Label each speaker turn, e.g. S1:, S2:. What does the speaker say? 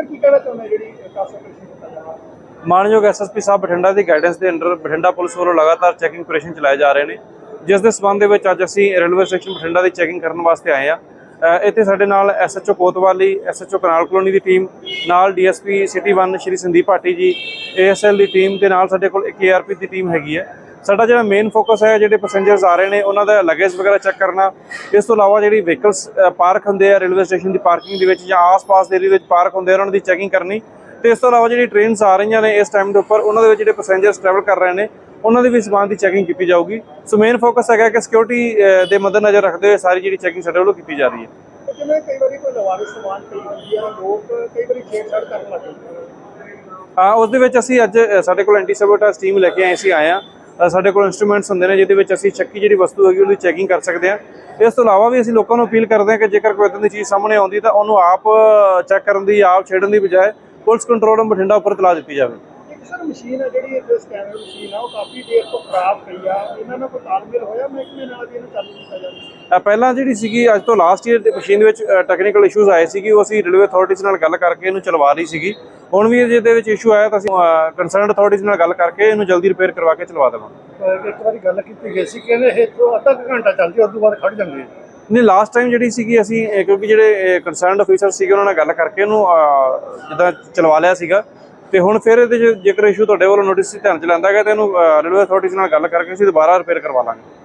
S1: Sir, ਕੀ ਕਹਿਣਾ ਚਾਹੁੰਦੇ ਜਿਹੜੀ ਕਾਸਾ
S2: ਮਾਨਯੋਗ ਐਸਐਸਪੀ ਸਾਹਿਬ ਬਠਿੰਡਾ ਦੀ ਗਾਈਡੈਂਸ ਦੇ ਅੰਡਰ ਬਠਿੰਡਾ ਪੁਲਿਸ ਵੱਲੋਂ ਲਗਾਤਾਰ ਚੈਕਿੰਗ ਆਪਰੇਸ਼ਨ ਚਲਾਏ ਜਾ ਰਹੇ ਨੇ। ਜਿਸ ਦੇ ਸਬੰਧ ਦੇ ਵਿੱਚ ਅੱਜ ਅਸੀਂ ਰੇਲਵੇ ਸਟੇਸ਼ਨ ਬਠਿੰਡਾ ਦੀ ਚੈਕਿੰਗ ਕਰਨ ਵਾਸਤੇ ਆਏ ਆ ਇੱਥੇ ਸਾਡੇ ਨਾਲ SHO Kotwali SHO canal colony ਦੀ ਟੀਮ ਨਾਲ DSP city 1 Shri Sandeep Bhati ji ASL ਦੀ ਟੀਮ ਦੇ ਨਾਲ ਸਾਡੇ ਕੋਲ ਇੱਕ ਏਆਰਪੀ ਦੀ ਟੀਮ ਹੈਗੀ ਹੈ। ਸਾਡਾ ਜਿਹੜਾ ਮੇਨ ਫੋਕਸ ਹੈ ਜਿਹੜੇ ਪੈਸੇਂਜਰਸ ਆ ਰਹੇ ਨੇ ਉਹਨਾਂ ਦਾ ਲਗੇਜ ਵਗੈਰਾ ਚੈੱਕ ਕਰਨਾ। ਇਸ ਤੋਂ ਇਲਾਵਾ ਜਿਹੜੀ ਵਹੀਕਲਸ ਪਾਰਕ ਹੁੰਦੇ ਆ ਰੇਲਵੇ ਸਟੇਸ਼ਨ ਦੀ ਪਾਰਕਿੰਗ ਦੇ ਵਿੱਚ ਜਾਂ ਆਸ-ਪਾਸ ਦੇ ਏਰੀਆ ਵਿੱਚ ਪਾਰਕ ਹੁੰਦੇ ਆ ਉਹਨਾਂ ਦੀ ਚੈਕਿੰਗ ਕਰਨੀ। ਤੇ ਇਸ ਤੋਂ ਇਲਾਵਾ ਜਿਹੜੀ ਟ੍ਰੇਨਸ ਆ ਰਹੀਆਂ ਨੇ ਇਸ ਟਾਈਮ ਦੇ ਉੱਪਰ ਉਹਨਾਂ ਦੇ ਵਿੱਚ ਜਿਹੜੇ ਪੈਸੇਂਜਰਸ ਟਰੈਵਲ ਕਰ ਰਹੇ ਨੇ ਉਹਨਾਂ ਦੀ ਵੀ ਸਮਾਨ ਦੀ ਚੈਕਿੰਗ ਕੀਤੀ ਜਾਊਗੀ। ਸੋ ਮੇਨ ਫੋਕਸ ਹੈਗਾ ਕਿ ਸਿਕਿਉਰਿਟੀ ਦੇ ਮੱਦੇਨਜ਼ਰ ਰੱਖਦੇ ਹੋਏ ਸਾਰੀ ਜਿਹੜੀ ਚੈਕਿੰਗ ਸਾਡੇ ਵੱਲੋਂ ਕੀਤੀ ਜਾ ਰਹੀ ਹੈ।
S1: ਜਿਵੇਂ ਕਈ ਵਾਰੀ ਕੋਈ ਲਵਾਰਿਸ ਸਮਾਨ ਪਈ ਹੁੰਦੀ ਹੈ ਲੋਕ ਕਈ ਵਾਰੀ ਛੇੜਛਾੜ ਕਰਨ ਲੱਗ ਜਾਂਦੇ ਨੇ।
S2: ਹਾਂ ਉਸ ਦੇ ਵਿੱਚ ਅਸੀਂ ਅੱਜ ਸਾਡੇ ਕੋਲ ਐਂਟੀ ਸਬੋਟਾਸ ਟੀਮ ਲੈ ਕੇ ਆਏ ਸੀ ਆਏ ਆ ਸਾਡੇ ਕੋਲ ਇਨਸਟਰੂਮੈਂਟਸ ਹੁੰਦੇ ਨੇ, ਜਿਹਦੇ ਵਿੱਚ ਅਸੀਂ ਚੱਕੀ ਜਿਹੜੀ ਵਸਤੂ ਹੈਗੀ, ਉਹਦੀ ਚੈਕਿੰਗ ਕਰ ਸਕਦੇ ਹਾਂ। ਇਸ ਤੋਂ ਇਲਾਵਾ ਵੀ ਅਸੀਂ ਲੋਕਾਂ ਨੂੰ ਅਪੀਲ ਕਰਦੇ ਹਾਂ ਕਿ ਜੇਕਰ ਕੋਈ ਇਦਾਂ ਦੀ ਚੀਜ਼ ਸਾਹਮਣੇ ਆਉਂਦੀ, ਤਾਂ ਉਹਨੂੰ ਆਪ ਚੈੱਕ ਕਰਨ ਦੀ ਆਪ ਛੇੜਨ ਦੀ ਬਜਾਏ ਪੁਲਿਸ ਕੰਟਰੋਲ ਰੂਮ ਬਠਿੰਡਾ ਉੱਪਰ ਤਲਾ ਦਿੱਤੀ ਜਾਵੇ।
S1: ਸਰ ਮਸ਼ੀਨ ਹੈ ਜਿਹੜੀ ਇਹ ਸਕੈਨਰ ਮਸ਼ੀਨ ਆ, ਉਹ ਕਾਫੀ ਦੇਰ ਤੋਂ ਖਰਾਬ ਪਈ ਆ। ਇਹਨਾਂ ਨਾਲ ਕੋਈ ਤਾਲਮੇਲ ਹੋਇਆ? ਮਹਿਕਮੇ ਨਾਲ ਵੀ ਇਹਨੂੰ ਚਾਲੂ ਕੀਤਾ
S2: ਪਹਿਲਾਂ ਜਿਹੜੀ ਸੀਗੀ ਅੱਜ ਤੋਂ ਲਾਸਟ ਈਅਰ ਦੀ ਮਸ਼ੀਨ ਦੇ ਵਿੱਚ ਟੈਕਨੀਕਲ ਇਸ਼ੂਜ਼ ਆਏ ਸੀਗੇ ਉਹ ਅਸੀਂ ਰੇਲਵੇ ਅਥਾਰਟੀਜ਼ ਨਾਲ ਗੱਲ ਕਰਕੇ ਇਹਨੂੰ ਚਲਵਾ ਰਹੀ ਸੀਗੀ। ਹੁਣ ਵੀ ਜਿਹਦੇ ਵਿੱਚ ਇਸ਼ੂ ਆਇਆ ਤਾਂ ਅਸੀਂ ਕੰਸਰਨਡ ਅਥਾਰਟੀਜ਼ ਨਾਲ ਗੱਲ ਕਰਕੇ ਇਹਨੂੰ ਜਲਦੀ ਰਿਪੇਅਰ ਕਰਵਾ ਕੇ ਚਲਵਾ ਦੇਵਾਂਗੇ।
S1: ਇੱਕ ਵਾਰੀ ਗੱਲ ਕੀਤੀ ਗਈ ਸੀ ਕਹਿੰਦੇ ਇਹ ਤੋਂ ਅੱਧਾ ਕੁ ਘੰਟਾ ਚੱਲਦੀ ਉਸ ਤੋਂ ਬਾਅਦ ਖੜ ਜਾਂਦੀ ਹੈ
S2: ਨਹੀਂ ਲਾਸਟ ਟਾਈਮ ਜਿਹੜੀ ਸੀਗੀ ਅਸੀਂ ਕਿਉਂਕਿ ਜਿਹੜੇ ਕੰਸਰਨਡ ਅਫੀਸਰ ਸੀਗੇ ਉਹਨਾਂ ਨਾਲ ਗੱਲ ਕਰਕੇ ਇਹਨੂੰ ਜਿੱਦਾਂ ਚਲਵਾ ਲਿਆ ਸੀਗਾ। ਤੇ ਹੁਣ ਫਿਰ ਇਹਦੇ ਜੇਕਰ ਇਸ਼ੂ ਤੁਹਾਡੇ ਵੱਲੋਂ ਨੋਟਿਸ ਧਿਆਨ ਚ ਲੈਂਦਾ ਗਿਆ ਤੇ ਇਹਨੂੰ ਰੇਲਵੇ ਅਥਾਰਟੀਜ਼ ਨਾਲ ਗੱਲ ਕਰਕੇ ਅਸੀਂ ਦੁਬਾਰਾ ਰਿਪੇਅਰ ਕਰਵਾ ਲਾਂਗੇ।